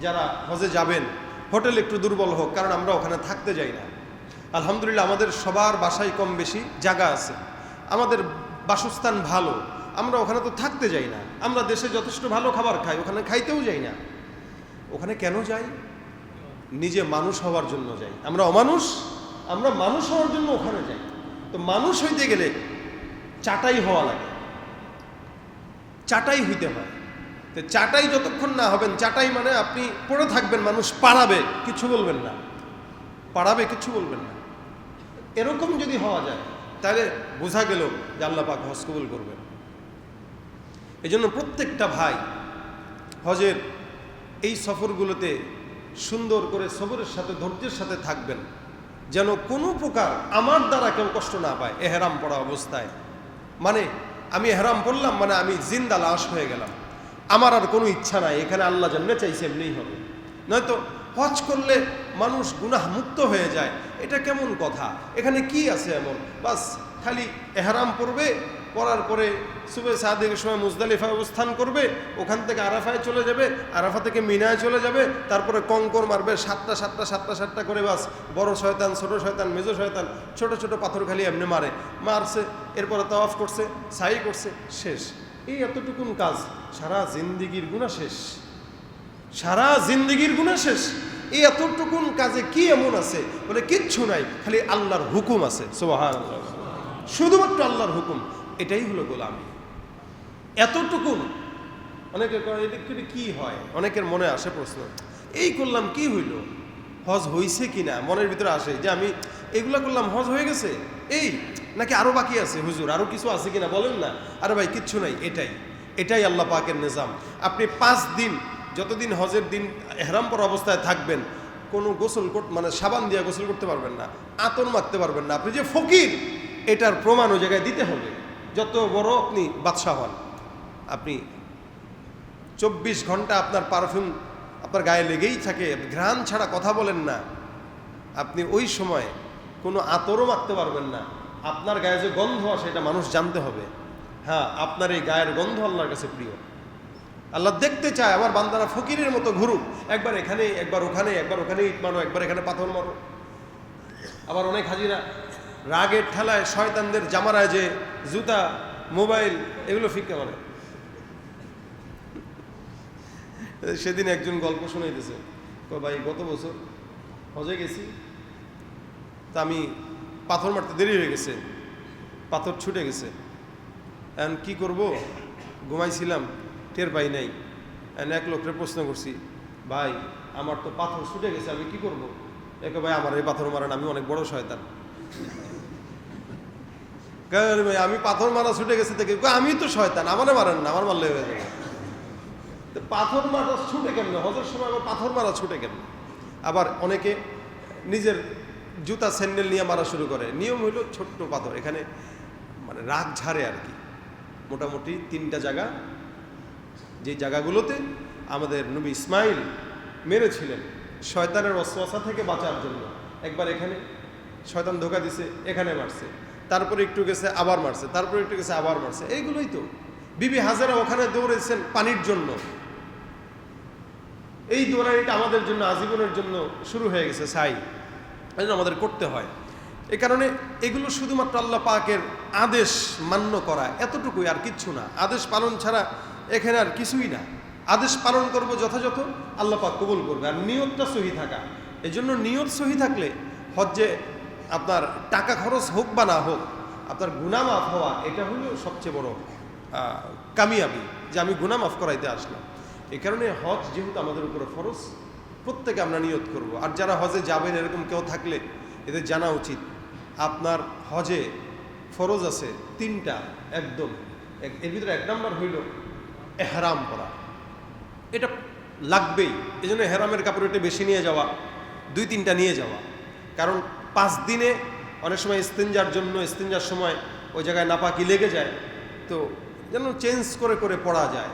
যারা হজে যাবেন, হোটেল একটু দুর্বল হোক, কারণ আমরা ওখানে থাকতে যাই না। আলহামদুলিল্লাহ, আমাদের সবার বাসায় কম বেশি জায়গা আছে। আমাদের বাসস্থান ভালো, আমরা ওখানে তো থাকতে যাই না। আমরা দেশে যথেষ্ট ভালো খাবার খাই, ওখানে খাইতেও যাই না। ওখানে কেন যাই? নিজে মানুষ হওয়ার জন্য যাই। আমরা অমানুষ, আমরা মানুষ হওয়ার জন্য ওখানে যাই। তো মানুষ হইতে গেলে চাটাই হওয়া লাগে। চাটাই হইতে হয়। তো চাটাই যতক্ষণ না হবেন, চাটাই মানে আপনি পড়ে থাকবেন, মানুষ পাড়াবে, কিছু বলবেন না। পাড়াবে, কিছু বলবেন না। এরকম যদি হওয়া যায়, তাহলে বোঝা গেল যে আল্লাহ পাক হজ কবুল করবেন। এই জন্য প্রত্যেকটা ভাই হজের এই সফরগুলোতে সুন্দর করে সবরের সাথে, ধৈর্যের সাথে থাকবেন, যেন কোনো প্রকার আমার দ্বারা কেউ কষ্ট না পায় এহেরাম পড়া অবস্থায়। মানে আমি এহেরাম পড়লাম মানে আমি জিন্দা লাশ হয়ে গেলাম। আমার আর কোনো ইচ্ছা নাই, এখানে আল্লাহ যেমনি চাইছে এমনিই হবে। নয়তো হজ করলে মানুষ গুনাহ মুক্ত হয়ে যায়, এটা কেমন কথা? এখানে কি আছে এমন? বাস, খালি এহারাম পড়বে, পড়ার পরে সুবে সাদের সময় মুজদালিফায় অবস্থান করবে, ওখান থেকে আরাফায় চলে যাবে, আরাফা থেকে মিনায় চলে যাবে, তারপরে কঙ্কর মারবে, সাতটা সাতটা সাতটা সাতটা করে বাস, বড় শয়তান, ছোট শয়তান, মেজো শয়তান, ছোট ছোট পাথর খালি এমনি মারে। মারছে, এরপরে তাওয়াফ করছে, সাই করছে, শেষ। এই এতটুকুন কাজ, সারা জিন্দিগির গুণা শেষ। সারা জিন্দিগির গুণা শেষ। এই এতটুকুন কাজে কি এমন আছে? বলে কিচ্ছু নাই, খালি আল্লাহর হুকুম আছে। শুধুমাত্র আল্লাহর হুকুম, এটাই হলো গোলামি। এতটুকুন, অনেকে এটা কি হয়? অনেকের মনে আসে প্রশ্ন, এই করলাম কি হইল? হজ হইছে কি না মনের ভিতরে আসে যে আমি এগুলা করলাম, হজ হয়ে গেছে? এই নাকি আরও বাকি আছে? হুজুর, আরও কিছু আছে কিনা বলেন না? আরে ভাই, কিচ্ছু নাই, এটাই। এটাই আল্লাহ পাকের নিজাম। আপনি পাঁচ দিন, যতদিন হজের দিন এহরাম পর অবস্থায় থাকবেন, কোনো গোসল মানে সাবান দিয়ে গোসল করতে পারবেন না, আতর মাখতে পারবেন না। আপনি যে ফকির, এটার প্রমাণ ওই জায়গায় দিতে হবে। যত বড় আপনি বাদশাহ হন, আপনি চব্বিশ ঘণ্টা আপনার পারফিউম আপনার গায়ে লেগেই থাকে, ঘ্রাণ ছাড়া কথা বলেন না। আপনি ওই সময় কোনো আতরও মারতে পারবেন না। আপনার গায়ে যে গন্ধ আসে, এটা মানুষ জানতে হবে। হ্যাঁ আপনার এই গায়ের গন্ধ আল্লাহর কাছে প্রিয়। আল্লাহ দেখতে চায় আমার বান্দারা ফকিরের মতো ঘুরুক। একবার এখানে, একবার ওখানে একবার ওখানে ইট মারো একবার এখানে পাথর মারো। আবার অনেক হাজিরা রাগের ঠেলায় শয়তানদের জামারায় যে জুতা, মোবাইল, এগুলো ফিক্কা করে সেদিন একজন গল্প শুনাইতেছে। ভাই, গত বছর হজে গেছি, তা আমি পাথর মারতে দেরি হয়ে গেছে। পাথর ছুটে গেছে। এখন কি করব? ঘুমাইছিলাম, টের পাই নাই। এখন এক লোককে প্রশ্ন করছি, ভাই, আমার তো পাথর ছুটে গেছে, আমি কি করব? একে ভাই, আমার এই পাথর মারেন, আমি অনেক বড় শয়তান। ভাই, আমি পাথর মারা ছুটে গেছে থেকে আমি তো শয়তান, আমারে মারেন না, আমার মারলে হয়ে যাবে। পাথর মারা ছুটে কেন হজের সময় আবার পাথর মারা ছুটে কেন আবার অনেকে নিজের জুতা স্যান্ডেল নিয়ে মারা শুরু করে। নিয়ম হইল ছোট্ট পাথর, এখানে মানে রাগ ঝাড়ে আর কি। মোটামুটি তিনটা জায়গা, যে জায়গাগুলোতে আমাদের নবী ইসমাইল মেরেছিলেন শয়তানের অশ্বাসা থেকে বাঁচার জন্য। একবার এখানে শয়তান ধোকা দিছে, এখানে মারছে, তারপরে একটু গেছে, আবার মারছে, তারপরে একটু গেছে, আবার মারছে। এইগুলোই তো। বিবি হাজারা ওখানে দৌড়েছেন পানির জন্য। এই দৌড়ানিটা আমাদের জন্য, আজীবনের জন্য শুরু হয়ে গেছে, সাই। এই আমাদের করতে হয়। এ কারণে এগুলো শুধুমাত্র আল্লাহ পাকের আদেশ মান্য করা, এতটুকুই আর কিচ্ছু না। আদেশ পালন ছাড়া এখানে আর কিছুই না। আদেশ পালন করব যথাযথ, আল্লাহ পাক কবুল করবে। আর নিয়তটা সহি থাকা। এই জন্য নিয়ত সহি থাকলে হজ্জে আপনার টাকা খরচ হোক বা না হোক, আপনার গুনামাফ হওয়া, এটা হলো সবচেয়ে বড় কামিয়াবি যে আমি গুনামাফ করাইতে আসলাম। এই কারণে হজ যেহেতু আমাদের উপরে ফরজ প্রত্যেকে আমরা নিয়ত করব। আর যারা হজে যাবেন, এরকম কেউ থাকলে এদের জানা উচিত। আপনার হজে ফরজ আছে তিনটা, একদম। এর ভিতরে এক নম্বর হইল এহরাম পরা। এটা লাগবেই। এই জন্য হেরামের কাপড় একটু বেশি নিয়ে যাওয়া, দুই তিনটা নিয়ে যাওয়া। কারণ পাঁচ দিনে অনেক সময় ইস্তেঞ্জার জন্য ইস্তেঞ্জার সময় ওই জায়গায় নাপাকি লেগে যায়। তো যেন চেঞ্জ করে করে পড়া যায়।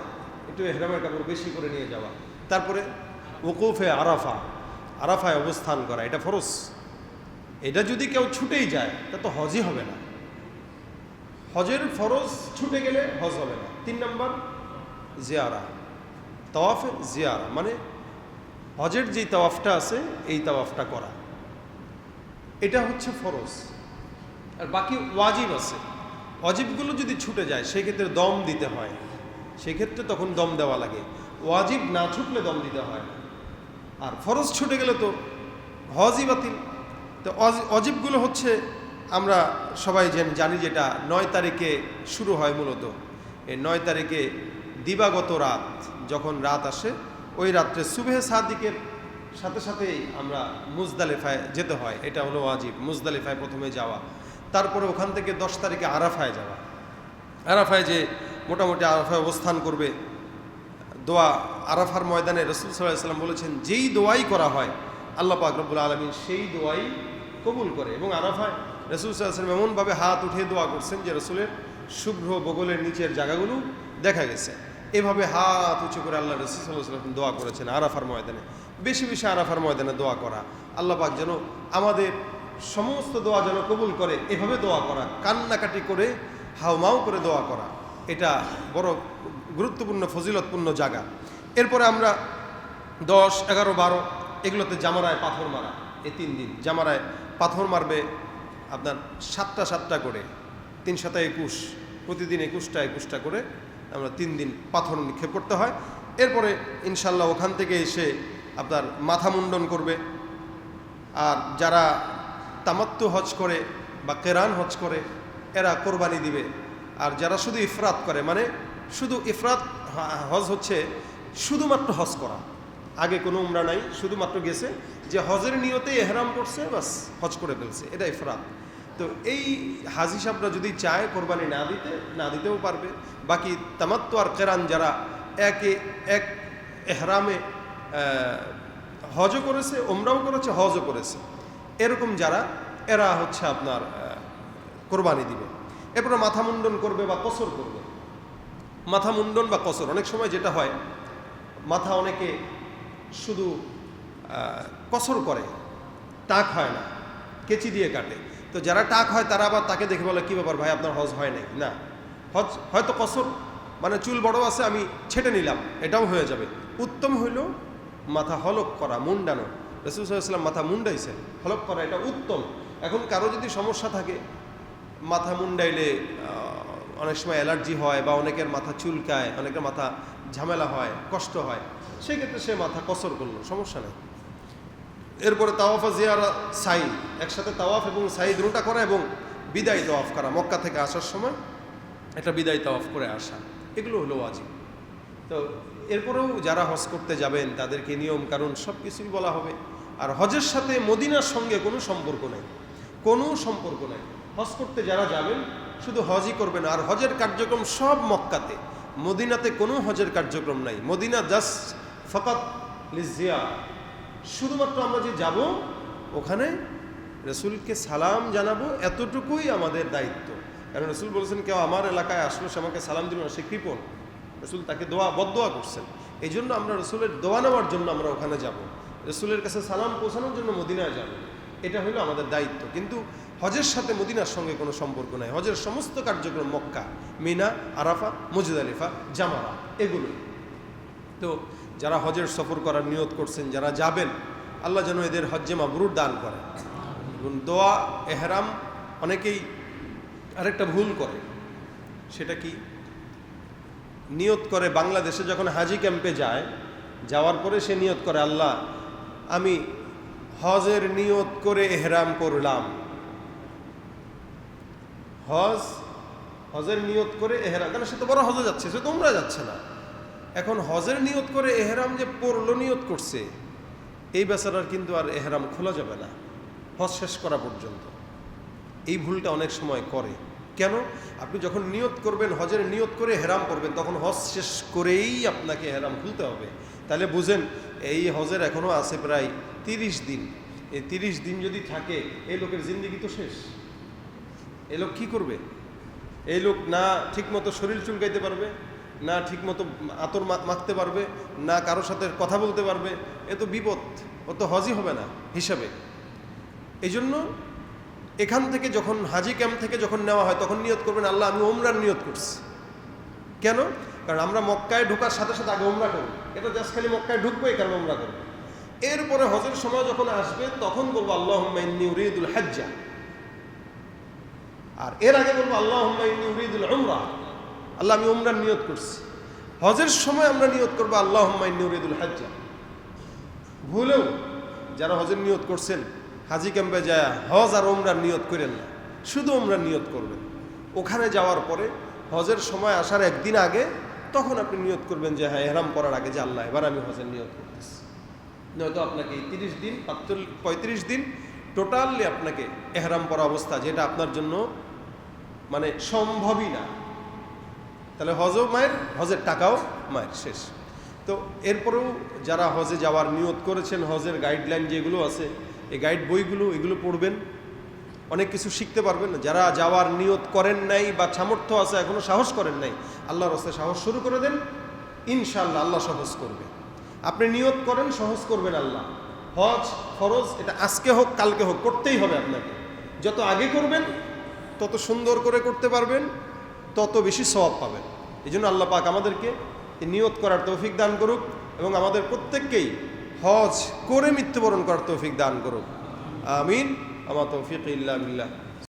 একটু হেরামের কাপড় বেশি করে নিয়ে যাওয়া। তারপরে ওকুফে আরাফা, আরাফায় অবস্থান করা, এটা ফরস এটা যদি কেউ ছুটেই যায় তা তো হজই হবে না। হজের ফরজ ছুটে গেলে হজ হবে না। তিন নম্বর, জিয়ারা। তওয়াফে, জিয়ারা। মানে হজের যেই তাওয়াফটা আছে, এই তাওয়াফটা করা। এটা হচ্ছে ফরজ। আর বাকি ওয়াজিব আছে। ওয়াজিবগুলো যদি ছুটে যায়, সেক্ষেত্রে দম দিতে হয়। সেক্ষেত্রে তখন দম দেওয়া লাগে। ওয়াজিব না ছুটলে দম দিতে হয় আর ফরজ ছুটে গেলে তো হজই বাতিল। তো অজ- অজিবগুলো হচ্ছে আমরা সবাই জানি যেটা নয় তারিখে শুরু হয় মূলত। এই নয় তারিখে দিবাগত রাত যখন রাত আসে, ওই রাত্রে সুবেহ সাদিকের সাথে সাথেই আমরা মুজদালেফায় যেতে হয়। এটা হলো ওয়াজিব, মুজদালেফায় প্রথমে যাওয়া। তারপরে ওখান থেকে দশ তারিখে আরাফায় যাওয়া। আরাফায় যে মোটামুটি আরাফায় অবস্থান করবে দোয়া আরাফার ময়দানে রসুল সাল্লাহ সাল্লাম বলেছেন, যেই দোয়াই করা হয়, আল্লাহ পাক আলমী সেই দোয়াই কবুল করে। এবং আরাফায় রসুল সাল্লাম এমনভাবে হাত উঠিয়ে দোয়া করছেন যে রসুলের শুভ্র বগলের নিচের জায়গাগুলো দেখা গেছে। এভাবে হাত উঁচু করে আল্লাহ রসুল সাল্লাহ সাল্লাম দোয়া করেছেন আরাফার ময়দানে। বেশি বেশি আরাফার ময়দানে দোয়া করা। আল্লাহ পাক যেন আমাদের সমস্ত দোয়া যেন কবুল করে, এভাবে দোয়া করা। কান্নাকাটি করে হাউমাউ করে দোয়া করা। এটা বড় গুরুত্বপূর্ণ, ফজিলতপূর্ণ জায়গা। এরপরে আমরা দশ, এগারো, বারো, এগুলোতে জামারায় পাথর মারা, এই তিন দিন। জামারায় পাথর মারবে আপনার সাতটা সাতটা করে, তিন সাতা একুশ, প্রতিদিন একুশটা একুশটা করে আমরা তিন দিন পাথর নিক্ষেপ করতে হয়। এরপরে ইনশাল্লাহ ওখান থেকে এসে আপনার মাথা মুন্ডন করবে। আর যারা তামাত্তু হজ করে বা কেরান হজ করে, এরা কোরবানি দিবে। আর যারা শুধু ইফরাত করে মানে শুধু ইফরাত হজ হচ্ছে শুধুমাত্র হজ করা। আগে কোনো উমরা নাই, শুধুমাত্র গেছে যে হজের নিয়তে এহরাম করছে, বাস হজ করে ফেলছে। এটা ইফরাত। তো এই হাজি সাহেবরা যদি চায় কোরবানি না দিতে, না দিতেও পারবে। বাকি তামাত্তু আর কেরান যারা একে এক এহরামে হজও করেছে ওমরাও করেছে, হজও করেছে। এরকম যারা, এরা হচ্ছে আপনার কোরবানি দিবে। এরপরে মাথা মুন্ডন করবে বা কসর করবে। মাথা মুন্ডন বা কসর, অনেক সময় যেটা হয়, মাথা অনেকে শুধু কসর করে, টাক হয় না, কেচি দিয়ে কাটে। তো যারা টাক হয়, তারা আবার তাকে দেখে বলে, কী ব্যাপার ভাই, আপনার হজ হয় নাই? না, হজ, হয়তো কসর মানে চুল বড় আছে, আমি ছেটে নিলাম, এটাও হয়ে যাবে। উত্তম হইল মাথা হলক করা, মুন্ডানো। রসুল সাল্লাম মাথা মুন্ডাইছেন হলক করা, এটা উত্তম। এখন কারও যদি সমস্যা থাকে, মাথা মুন্ডাইলে অনেক সময় অ্যালার্জি হয় বা অনেকের মাথা চুলকায়, অনেকের মাথা ঝামেলা হয়, কষ্ট হয়, সেক্ষেত্রে সে মাথা কসর করল, সমস্যা নেই। এরপরে তাওয়াফা জিয়ারা সাই একসাথে তাওয়াফ এবং সাই দুটা করা এবং বিদায় তাওয়াফ করা, মক্কা থেকে আসার সময় একটা বিদায় তাওয়াফ করে আসা, এগুলো হলো ওয়াজিব। তো এরপরেও যারা হজ করতে যাবেন, তাদেরকে নিয়ম কারণ সব কিছুই বলা হবে। আর হজের সাথে মদিনার সঙ্গে কোনো সম্পর্ক নেই, কোনো সম্পর্ক নেই। হজ করতে যারা যাবেন শুধু হজই করবেন আর হজের কার্যক্রম সব মক্কাতে। মদিনাতে কোনো হজের কার্যক্রম নাই। মদিনা জাস্ট ফকাত লিজিয়া শুধুমাত্র আমরা যে যাব, ওখানে রসুলকে সালাম জানাব এতটুকুই আমাদের দায়িত্ব। কারণ রসুল বলেছেন, কেউ আমার এলাকায় আসলো, সে আমাকে সালাম দিল না, সে কৃপণ। রসুল তাকে দোয়া বদোয়া করছেন। এই জন্য আমরা রসুলের দোয়া নেওয়ার জন্য আমরা ওখানে যাব। রসুলের কাছে সালাম পৌঁছানোর জন্য মদিনায় যাব। এটা হলো আমাদের দায়িত্ব। কিন্তু হজের সাথে মদিনার সঙ্গে কোনো সম্পর্ক নাই। হজের সমস্ত কার্যক্রম মক্কা, মিনা, আরাফা মজিদ আলিফা জামারা এগুলোই তো যারা হজের সফর করার নিয়ত করছেন, যারা যাবেন, আল্লাহ যেন এদের হজ্জে মাবরুর দান করে। দোয়া, এহরাম অনেকেই আরেকটা ভুল করে। সেটা কি? নিয়ত করে বাংলাদেশে যখন হাজি ক্যাম্পে যায়, যাওয়ার পরে সে নিয়ত করে, আল্লাহ, আমি হজের নিয়ত করে এহরাম করলাম। হজ, হজের নিয়ত করে এহরাম কেন সে তো বড় হজে যাচ্ছে, সে তোমরা যাচ্ছে না। এখন হজের নিয়ত করে এহরাম যে পড়ল, নিয়ত করছে, এই বেচারার কিন্তু আর এহরাম খোলা যাবে না, হজ শেষ করা পর্যন্ত। এই ভুলটা অনেক সময় করে। কেন? আপনি যখন নিয়ত করবেন, হজের নিয়ত করে হেরাম করবেন তখন হজ শেষ করেই আপনাকে হেরাম খুলতে হবে। তাহলে বুঝেন, এই হজের এখনও আছে প্রায় তিরিশ দিন। এই তিরিশ দিন যদি থাকে, এই লোকের জিন্দিগি তো শেষ। এই লোক কী করবে? এই লোক না ঠিকমতো শরীর চুলকাইতে পারবে, না ঠিকমতো আতর মাখতে পারবে, না কারোর সাথে কথা বলতে পারবে, এ তো বিপদ, ও তো হজই হবে না হিসাবে। এই জন্য এখান থেকে যখন, হাজি ক্যাম্প থেকে যখন নেওয়া হয়, তখন নিয়ত করবেন, আল্লাহ আমি ওমরার নিয়ত করছি। কেন? কারণ আমরা মক্কায় ঢোকার সাথে সাথে আগে ওমরা করব এটা জাস্ট খালি মক্কায় ঢুকবো কারণে ওমরা করব এরপরে হজের সময় যখন আসবে, তখন বলব আল্লাহ উরিদুল হাজ্জা। আর এর আগে বলব আল্লাহ উরিদুল উমরা। আল্লাহ, আমি উমরার নিয়ত করছি। হজের সময় আমরা নিয়ত করব আল্লাহ উরিদুল হাজ্জা। ভুলেও যারা হজের নিয়ত করছেন, হাজি ক্যাম্পে যায় হজ আর ওমরার নিয়ত করেন না। শুধু ওমরার নিয়ত করবেন। ওখানে যাওয়ার পরে হজের সময় আসার একদিন আগে তখন আপনি নিয়ত করবেন যে হ্যাঁ এহরাম করার আগে যে, আল্লাহ, এবার আমি হজের নিয়ত করতেছি। নয়তো আপনাকে তিরিশ দিন পঁয়ত্রিশ দিন টোটালি আপনাকে এহরাম পরা অবস্থা, যেটা আপনার জন্য মানে সম্ভবই না। তাহলে হজও মায়ের, হজের টাকাও মায়ের, শেষ। তো এরপরেও যারা হজে যাওয়ার নিয়ত করেছেন, হজের গাইডলাইন যেগুলো আছে, এই গাইড বইগুলো, এগুলো পড়বেন। অনেক কিছু শিখতে পারবেন। যারা যাওয়ার নিয়ত করেন নাই বা সামর্থ্য আছে, এখনও সাহস করেন নাই, আল্লাহর রাস্তায় সাহস শুরু করে দেন। ইনশাল্লাহ আল্লাহ সহজ করবে। আপনি নিয়ত করেন, সহজ করবেন আল্লাহ। হজ ফরজ, এটা আজকে হোক, কালকে হোক, করতেই হবে আপনাকে। যত আগে করবেন, তত সুন্দর করে করতে পারবেন, তত বেশি স্বভাব পাবেন। এই জন্য আল্লাহ পাক আমাদেরকে নিয়ত করার তৌফিক দান করুক এবং আমাদের প্রত্যেককেই হজ করে মৃত্যুবরণ করার তৌফিক দান করুক। আমিন। আমার তৌফিক ইল্লা